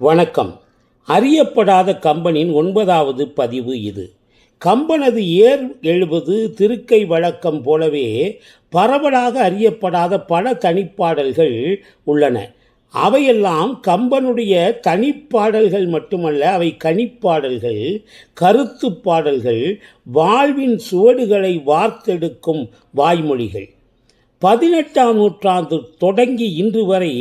வணக்கம். அறியப்படாத கம்பனின் ஒன்பதாவது பதிவு இது. கம்பனது ஏர் எழுபது திருக்கை வழக்கம் போலவே பரவலாக அறியப்படாத பல தனிப்பாடல்கள் உள்ளன. அவையெல்லாம் கம்பனுடைய தனிப்பாடல்கள் மட்டுமல்ல அவை கனிப்பாடல்கள் கருத்து பாடல்கள் வாழ்வின் சுவடுகளை வார்த்தெடுக்கும் வாய்மொழிகள். பதினெட்டாம் நூற்றாண்டு தொடங்கி இன்று வரை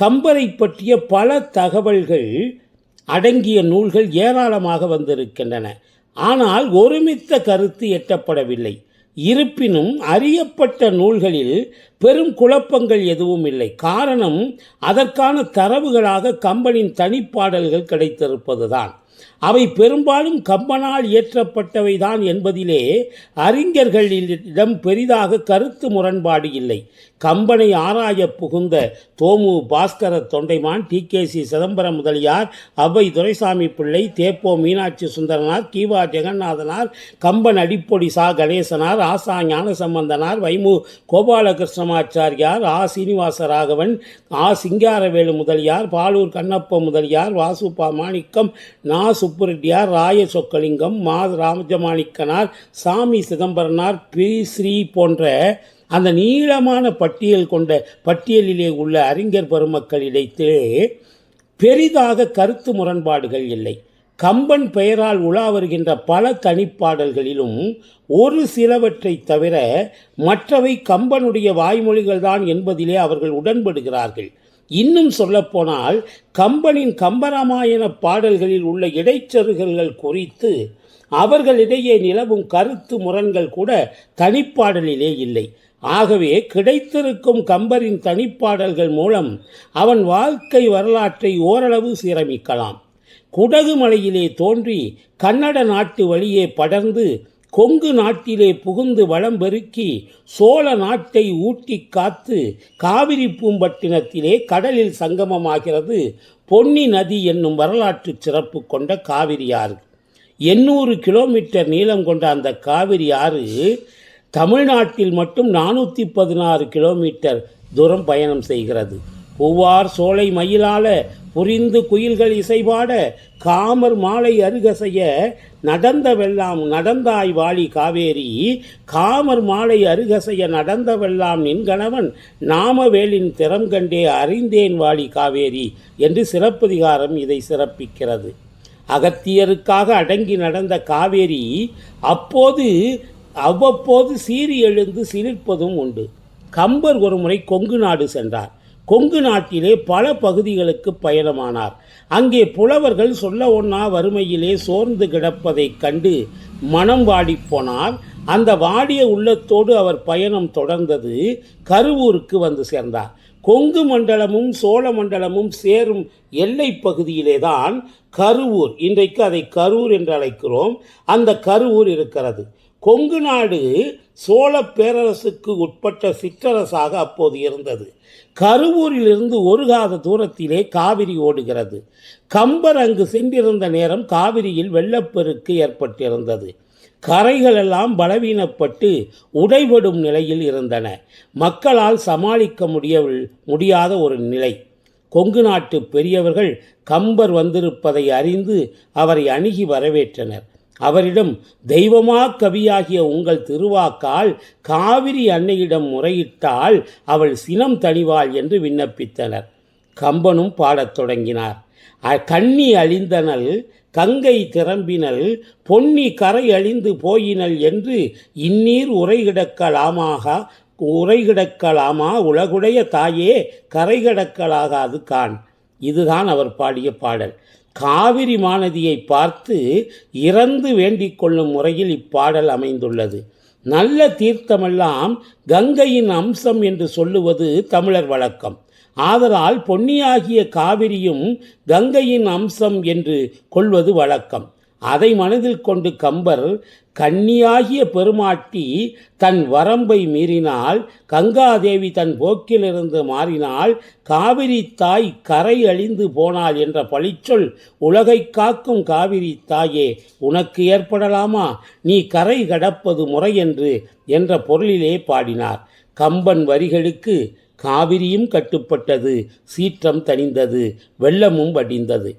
கம்பரை பற்றிய பல தகவல்கள் அடங்கிய நூல்கள் ஏராளமாக வந்திருக்கின்றன. ஆனால் ஒருமித்த கருத்து எட்டப்படவில்லை. இருப்பினும் அறியப்பட்ட நூல்களில் பெரும் குழப்பங்கள் எதுவும் இல்லை. காரணம் அதற்கான தரவுகளாக கம்பனின் தனிப்பாடல்கள் கிடைத்திருப்பதுதான். அவை பெரும்பாலும் கம்பனால் இயற்றப்பட்டவைதான் என்பதிலே அறிஞர்களிடம் பெரிதாக கருத்து முரண்பாடு இல்லை. கம்பனை ஆராய புகுந்த தோமு Bhaskara Thondaiman T. K. C. Chidambaram Mudaliar Avvai Duraisamy Pillai தேப்போ Meenakshi Sundaranar Kiva ஜெகநாதனார் Kamban அடிப்பொடி சா. கணேசனார் ஆசா ஞானசம்பந்தனார் வைமு. கோபாலகிருஷ்ணமாச்சாரியார் ஆ. சீனிவாச ராகவன் ஆ. சிங்காரவேலு முதலியார் பாலூர் கண்ணப்ப முதலியார் வாசுப்பா மாணிக்கம் நா. சுப்புரெட்டியார் ராய சொக்கலிங்கம் மா ராமஜமாணிக்கனார் சாமி சிதம்பரனார் பி. ஸ்ரீ போன்ற அந்த நீளமான பட்டியல் கொண்ட பட்டியலிலே உள்ள அறிஞர் பெருமக்களிடைத்தே பெரிதாக கருத்து முரண்பாடுகள் இல்லை. கம்பன் பெயரால் உலா வருகின்ற பல தனிப்பாடல்களிலும் ஒரு சிலவற்றை தவிர மற்றவை கம்பனுடைய வாய்மொழிகள்தான் என்பதிலே அவர்கள் உடன்படுகிறார்கள். இன்னும் சொல்லப்போனால் கம்பனின் கம்பராமாயண பாடல்களில் உள்ள இடைச்செருகல்கள் குறித்து அவர்களிடையே நிலவும் கருத்து முரண்கள் கூட தனிப்பாடலிலே இல்லை. ஆகவே கிடைத்திருக்கும் கம்பரின் தனிப்பாடல்கள் மூலம் அவன் வாழ்க்கை வரலாற்றை ஓரளவு சீரமிக்கலாம். குடகு மலையிலே தோன்றி கன்னட நாட்டு வழியே படர்ந்து கொங்கு நாட்டிலே புகுந்து வளம் பெருக்கி சோழ நாட்டை ஊட்டி காத்து காவிரி பூம்பட்டினத்திலே கடலில் சங்கமமாகிறது பொன்னி நதி என்னும் வரலாற்று சிறப்பு கொண்ட காவிரி ஆறு. எண்ணூறு கிலோமீட்டர் நீளம் கொண்ட அந்த காவிரி ஆறு தமிழ்நாட்டில் மட்டும் நானூற்றி பதினாறு கிலோமீட்டர் தூரம் பயணம் செய்கிறது. பூவார் சோலை மயிலால புரிந்து குயில்கள் இசைபாட காமர் மாலை அருகசைய நடந்த வெல்லாம் நடந்தாய் வாழி காவேரி. காமர் மாலை அருகசைய நடந்த வெல்லாம் நின்கணவன் நாமவேலின் திறம் கண்டே அறிந்தேன் வாழி காவேரி என்று சிறப்பதிகாரம் இதை சிறப்பிக்கிறது. அகத்தியருக்காக அடங்கி நடந்த காவேரி அப்போது அவ்வப்போது சீறி எழுந்து சிரிப்பதும் உண்டு. கம்பர் ஒருமுறை கொங்கு நாடு சென்றார். கொங்கு நாட்டிலே பல பகுதிகளுக்கு பயணமானார். அங்கே புலவர்கள் சொல்ல ஒன்னா வறுமையிலே சோர்ந்து கிடப்பதைக் கண்டு மனம் வாடிப்போனார் அந்த வாடிய உள்ளத்தோடு அவர் பயணம் தொடர்ந்தது. கருவூருக்கு வந்து சேர்ந்தார். கொங்கு மண்டலமும் சோழ மண்டலமும் சேரும் எல்லை பகுதியிலே தான் கருவூர் இன்றைக்கு அதை கரூர் என்று அழைக்கிறோம். அந்த கருவூர் இருக்கிறது. கொங்கு நாடு சோழ பேரரசுக்கு உட்பட்ட சிற்றரசாக அப்போது இருந்தது. கருவூரிலிருந்து ஒரு காத தூரத்திலே காவிரி ஓடுகிறது. கம்பர் அங்கு சென்றிருந்த நேரம் காவிரியில் வெள்ளப்பெருக்கு ஏற்பட்டிருந்தது. கரைகளெல்லாம் பலவீனப்பட்டு உடைபடும் நிலையில் இருந்தன. மக்களால் சமாளிக்க முடிய முடியாத ஒரு நிலை. கொங்கு நாட்டு பெரியவர்கள் கம்பர் வந்திருப்பதை அறிந்து அவரை அணுகி வரவேற்றனர். அவரிடம் தெய்வமா கவியாகிய உங்கள் திருவாக்கால் காவிரி அன்னையிடம் முறையிட்டால் அவள் சினம் தணிவாள் என்று விண்ணப்பித்தனர். கம்பனும் பாடத் தொடங்கினார். கண்ணி அழிந்தனல் கங்கை திரம்பினல் பொன்னி கரை அழிந்து போயினல் என்று இந்நீர் உரைகிடக்கலாமாக உரைகிடக்கலாமா உலகுடைய தாயே கரை கடக்கலாகாது கான் இதுதான் அவர் பாடிய பாடல். காவிரி மாநதியை பார்த்து இறந்து வேண்டிக் கொள்ளும் முறையில் இப்பாடல் அமைந்துள்ளது. நல்ல தீர்த்தமெல்லாம் கங்கையின் அம்சம் என்று சொல்லுவது தமிழர் வழக்கம். ஆதலால் பொன்னியாகிய காவிரியும் கங்கையின் அம்சம் என்று கொள்வது வழக்கம். அதை மனதில் கொண்டு கம்பர் கன்னியாகிய பெருமாட்டி தன் வரம்பை மீறினால் கங்காதேவி தன் போக்கிலிருந்து மாறினால் காவிரி தாய் கரை அழிந்து போனாள் என்ற பழிச்சொல் உலகை காக்கும் காவிரி தாயே உனக்கு ஏற்படலாமா? நீ கரை கடப்பது முறையென்று என்ற பொருளிலே பாடினார். கம்பன் வரிகளுக்கு காவிரியும் கட்டுப்பட்டது சீற்றம் தணிந்தது வெள்ளமும் வடிந்தது.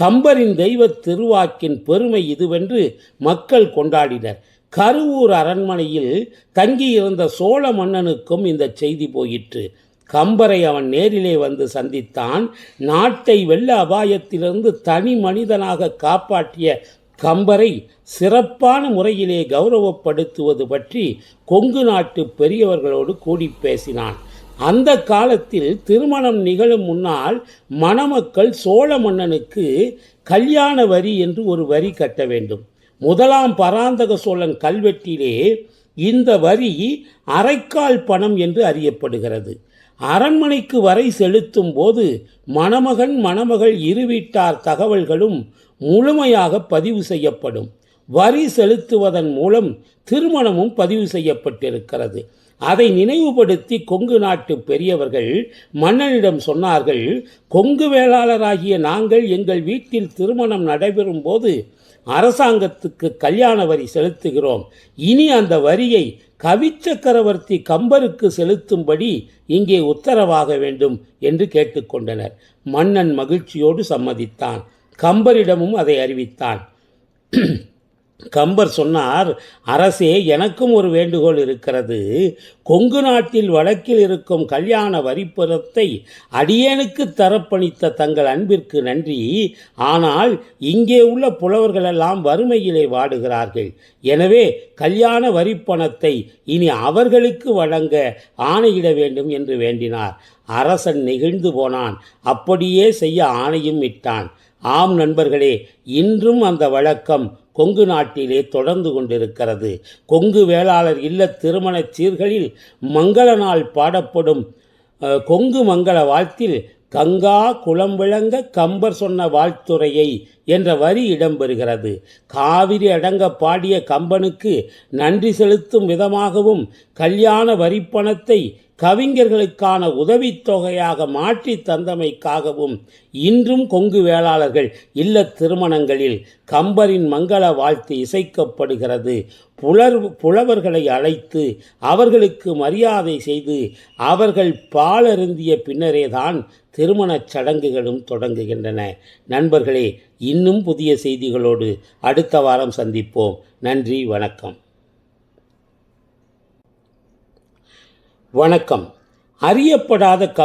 கம்பரின் தெய்வ திருவாக்கின் பெருமை இதுவென்று மக்கள் கொண்டாடினர். கருவூர் அரண்மனையில் தங்கியிருந்த சோழ மன்னனுக்கும் இந்த செய்தி போயிற்று. கம்பரை அவன் நேரிலே வந்து சந்தித்தான். நாட்டை வெள்ள அபாயத்திலிருந்து தனி மனிதனாக காப்பாற்றிய கம்பரை சிறப்பான முறையிலே கௌரவப்படுத்துவது பற்றி கொங்கு நாட்டு பெரியவர்களோடு கூடி பேசினான். அந்த காலத்தில் திருமணம் நிகழும் முன்னால் மணமக்கள் சோழ மன்னனுக்கு கல்யாண வரி என்று ஒரு வரி கட்ட வேண்டும். முதலாம் பராந்தக சோழன் கல்வெட்டிலே இந்த வரி அரைக்கால் பணம் என்று அறியப்படுகிறது. அரண்மனைக்கு வரை செலுத்தும் போது மணமகன் மணமகள் இரு வீட்டார் தகவல்களும் முழுமையாக பதிவு செய்யப்படும். வரி செலுத்துவதன் மூலம் திருமணமும் பதிவு செய்யப்பட்டிருக்கிறது. அதை நினைவுபடுத்தி கொங்கு நாட்டு பெரியவர்கள் மன்னனிடம் சொன்னார்கள் கொங்கு வேளாளராகிய நாங்கள் எங்கள் வீட்டில் திருமணம் நடைபெறும் போது அரசாங்கத்துக்கு கல்யாண வரி செலுத்துகிறோம். இனி அந்த வரியை கவிச்சக்கரவர்த்தி கம்பருக்கு செலுத்தும்படி இங்கே உத்தரவாக வேண்டும் என்று கேட்டுக்கொண்டனர் மன்னன் மகிழ்ச்சியோடு சம்மதித்தான். கம்பரிடமும் அதை அறிவித்தான். கம்பர் சொன்னார் அரசே எனக்கும் ஒரு வேண்டுகோள் இருக்கிறது. கொங்கு நாட்டில் வடக்கில் இருக்கும் கல்யாண வரிப்புறத்தை அடியேனுக்கு தரப்பணித்த தங்கள் அன்பிற்கு நன்றி. ஆனால் இங்கே உள்ள புலவர்களெல்லாம் வறுமையிலே வாடுகிறார்கள். எனவே கல்யாண வரிப்பணத்தை இனி அவர்களுக்கு வழங்க ஆணையிட வேண்டும் என்று வேண்டினார். அரசன் நெகிழ்ந்து போனான். அப்படியே செய்ய ஆணையும் இட்டான். ஆம் நண்பர்களே இன்றும் அந்த வழக்கம் கொங்கு நாட்டிலே தொடர்ந்து கொண்டிருக்கிறது. கொங்கு வேளாளர் இல்ல திருமணச் சீர்களில் மங்கள நாள் பாடப்படும். கொங்கு மங்கள வாழ்த்தில் கங்கா குளம் விளங்க கம்பர் சொன்ன வாழ்த்துறையை என்ற வரி இடம்பெறுகிறது. காவிரி அடங்க பாடிய கம்பனுக்கு நன்றி செலுத்தும் விதமாகவும் கல்யாண வரிப்பணத்தை கவிஞர்களுக்கான உதவித்தொகையாக மாற்றி தந்தமைக்காகவும் இன்றும் கொங்கு வேளாளர்கள் இல்ல திருமணங்களில் கம்பரின் மங்கள வாழ்த்து இசைக்கப்படுகிறது. புலர் புலவர்களை அழைத்து அவர்களுக்கு மரியாதை செய்து அவர்கள் பாலருந்திய பின்னரேதான் திருமணச் சடங்குகளும் தொடங்குகின்றன. நண்பர்களே இன்னும் புதிய செய்திகளோடு அடுத்த வாரம் சந்திப்போம். நன்றி வணக்கம். வணக்கம். அறியப்படாத கம்